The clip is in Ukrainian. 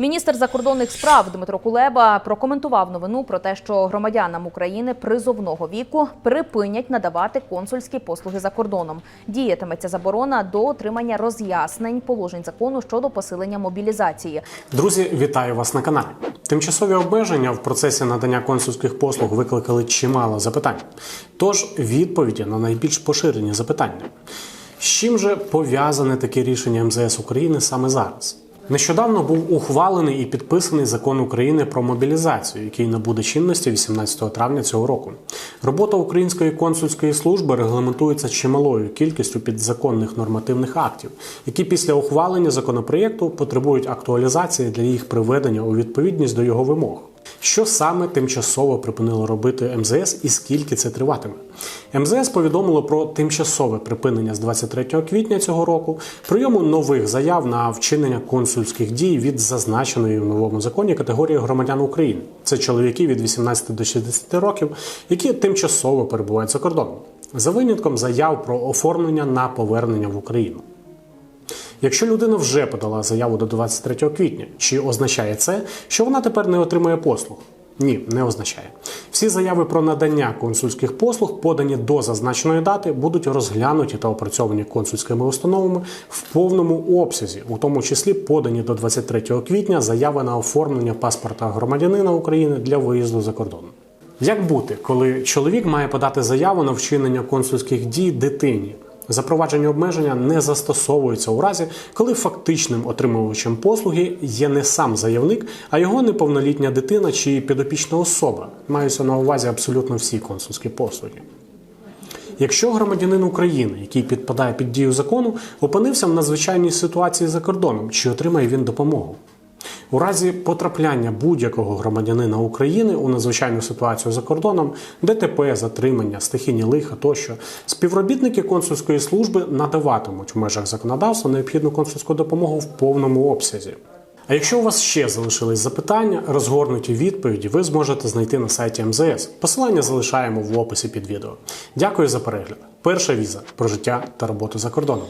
Міністр закордонних справ Дмитро Кулеба прокоментував новину про те, що громадянам України призовного віку припинять надавати консульські послуги за кордоном. Діятиметься заборона до отримання роз'яснень положень закону щодо посилення мобілізації. Друзі, вітаю вас на каналі. Тимчасові обмеження в процесі надання консульських послуг викликали чимало запитань. Тож відповіді на найбільш поширені запитання. З чим же пов'язане таке рішення МЗС України саме зараз? Нещодавно був ухвалений і підписаний закон України про мобілізацію, який набуде чинності 18 травня цього року. Робота української консульської служби регламентується чималою кількістю підзаконних нормативних актів, які після ухвалення законопроєкту потребують актуалізації для їх приведення у відповідність до його вимог. Що саме тимчасово припинило робити МЗС і скільки це триватиме? МЗС повідомило про тимчасове припинення з 23 квітня цього року прийому нових заяв на вчинення консульських дій від зазначеної в новому законі категорії громадян України. Це чоловіки від 18 до 60 років, які тимчасово перебувають за кордоном, за винятком заяв про оформлення на повернення в Україну. Якщо людина вже подала заяву до 23 квітня, чи означає це, що вона тепер не отримує послуг? Ні, не означає. Всі заяви про надання консульських послуг, подані до зазначеної дати, будуть розглянуті та опрацьовані консульськими установами в повному обсязі, у тому числі подані до 23 квітня заяви на оформлення паспорта громадянина України для виїзду за кордон. Як бути, коли чоловік має подати заяву на вчинення консульських дій дитині? Запроваджені обмеження не застосовуються у разі, коли фактичним отримувачем послуги є не сам заявник, а його неповнолітня дитина чи підопічна особа. Маються на увазі абсолютно всі консульські послуги. Якщо громадянин України, який підпадає під дію закону, опинився в надзвичайній ситуації за кордоном, чи отримає він допомогу? У разі потрапляння будь-якого громадянина України у надзвичайну ситуацію за кордоном, ДТП, затримання, стихійні лиха тощо, співробітники консульської служби надаватимуть в межах законодавства необхідну консульську допомогу в повному обсязі. А якщо у вас ще залишились запитання, розгорнуті відповіді ви зможете знайти на сайті МЗС. Посилання залишаємо в описі під відео. Дякую за перегляд. Перша віза про життя та роботу за кордоном.